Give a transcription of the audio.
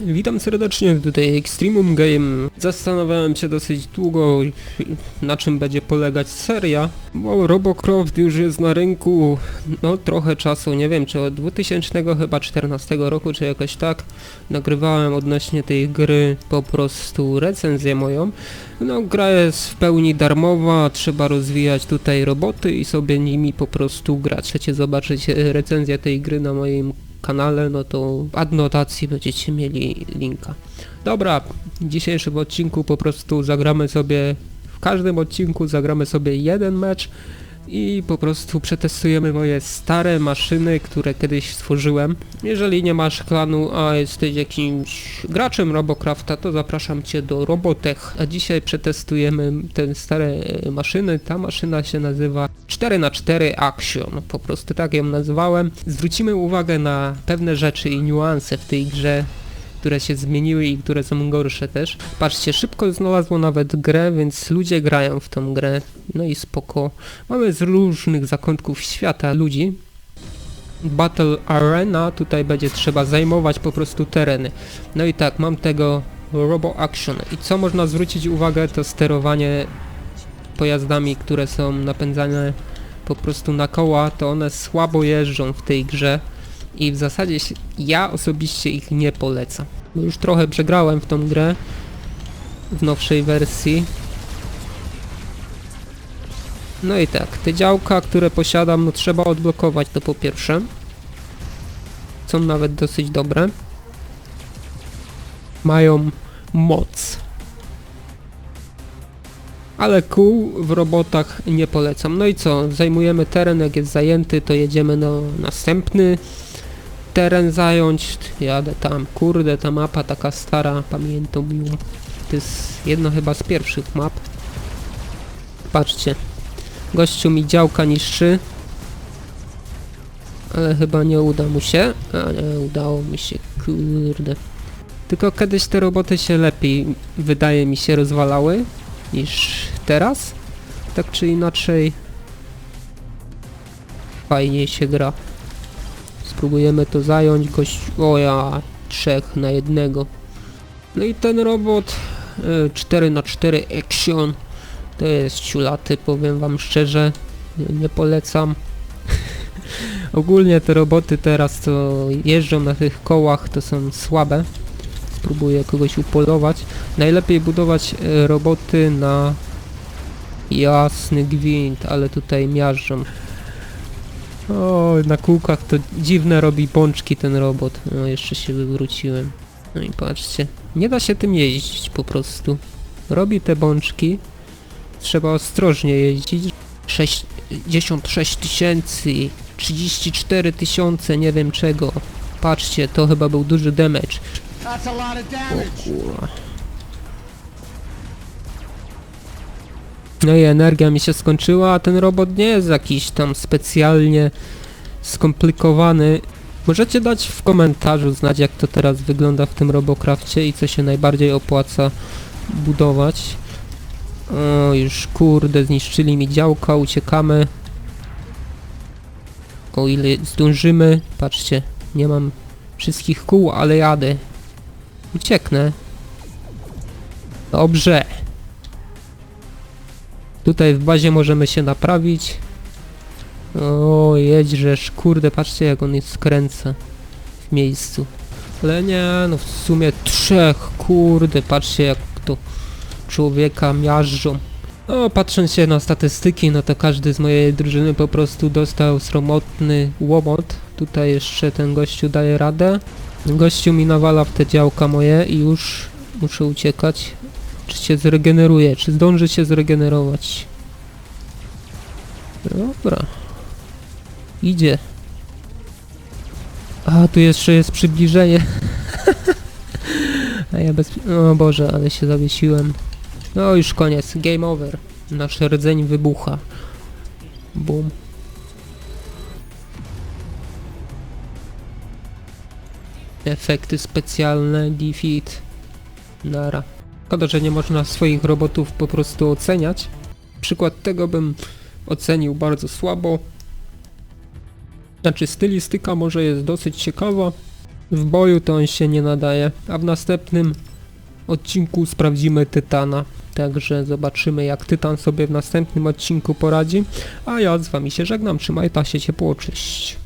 Witam serdecznie, tutaj Extremum Game. Zastanawiałem się dosyć długo, na czym będzie polegać seria, bo Robocroft już jest na rynku, no trochę czasu, nie wiem, czy od 2000 chyba 14 roku, czy jakoś tak. Nagrywałem odnośnie tej gry po prostu recenzję moją. No gra jest w pełni darmowa, trzeba rozwijać tutaj roboty i sobie nimi po prostu grać. Chcecie zobaczyć recenzję tej gry na moim kanale, no to w adnotacji będziecie mieli linka. Dobra, w dzisiejszym odcinku po prostu zagramy sobie, w każdym odcinku zagramy sobie jeden mecz i po prostu przetestujemy moje stare maszyny, które kiedyś stworzyłem. Jeżeli nie masz klanu, a jesteś jakimś graczem Robocrafta, to zapraszam Cię do Robotech. A dzisiaj przetestujemy te stare e, maszyny. Ta maszyna się nazywa 4x4 Action. Po prostu tak ją nazwałem. Zwrócimy uwagę na pewne rzeczy i niuanse w tej grze, które się zmieniły i które są gorsze też. Patrzcie, szybko znalazło nawet grę, więc ludzie grają w tą grę. No i spoko. Mamy z różnych zakątków świata ludzi. Battle Arena, tutaj będzie trzeba zajmować po prostu tereny. No i tak, mam tego Robo Action. I co można zwrócić uwagę, to sterowanie pojazdami, które są napędzane po prostu na koła, to one słabo jeżdżą w tej grze i w zasadzie ja osobiście ich nie polecam. Bo już trochę przegrałem w tą grę w nowszej wersji. No i tak, te działka, które posiadam, no trzeba odblokować to po pierwsze. Są nawet dosyć dobre. Mają moc. Ale kół w robotach nie polecam. No i co, zajmujemy teren, jak jest zajęty, to jedziemy na następny teren zająć. Jadę tam, kurde, ta mapa taka stara, pamiętam ją. To jest jedno chyba z pierwszych map. Patrzcie, gościu mi działka niszczy. Ale chyba nie uda mu się. A nie, udało mi się, kurde. Tylko kiedyś te roboty się lepiej, wydaje mi się, rozwalały niż teraz. Tak czy inaczej, fajnie się gra. Spróbujemy to zająć, gość... O ja, trzech na jednego. No i ten robot y, 4 na 4 Action to jest ciulaty, powiem wam szczerze. Nie, nie polecam. Ogólnie te roboty teraz co jeżdżą na tych kołach to są słabe. Spróbuję kogoś upolować. Najlepiej budować y, roboty na jasny gwint, ale tutaj miażdżą. O, na kółkach to dziwne robi bączki ten robot. No, jeszcze się wywróciłem. No i patrzcie, nie da się tym jeździć po prostu. Robi te bączki. Trzeba ostrożnie jeździć. 66 tysięcy, 34 tysiące, nie wiem czego. Patrzcie, to chyba był duży damage. Kurwa. No i energia mi się skończyła, a ten robot nie jest jakiś tam specjalnie skomplikowany. Możecie dać w komentarzu znać jak to teraz wygląda w tym Robocrafcie i co się najbardziej opłaca budować. O, już kurde, zniszczyli mi działka, uciekamy. O ile zdążymy, patrzcie, nie mam wszystkich kół, ale jadę. Ucieknę. Dobrze. Tutaj w bazie możemy się naprawić. O, jedźżesz, kurde, patrzcie jak on jest skręca w miejscu. Ale nie, no w sumie trzech, kurde, patrzcie jak to człowieka miażdżą. No, patrząc się na statystyki, no to każdy z mojej drużyny po prostu dostał sromotny łomot. Tutaj jeszcze ten gościu daje radę. Gościu mi nawala w te działka moje i już muszę uciekać. Czy się zregeneruje? Czy zdąży się zregenerować? Dobra. Idzie. A, tu jeszcze jest przybliżenie. A ja bez... O Boże, ale się zawiesiłem. No już koniec. Game over. Nasz rdzeń wybucha. Bum. Efekty specjalne, defeat. Nara. Szkoda, że nie można swoich robotów po prostu oceniać. Przykład tego bym ocenił bardzo słabo. Znaczy stylistyka może jest dosyć ciekawa, W boju to on się nie nadaje, a w następnym odcinku sprawdzimy Tytana. Także zobaczymy jak Tytan sobie w następnym odcinku poradzi. A ja z wami się żegnam, trzymajcie się ciepło, cześć.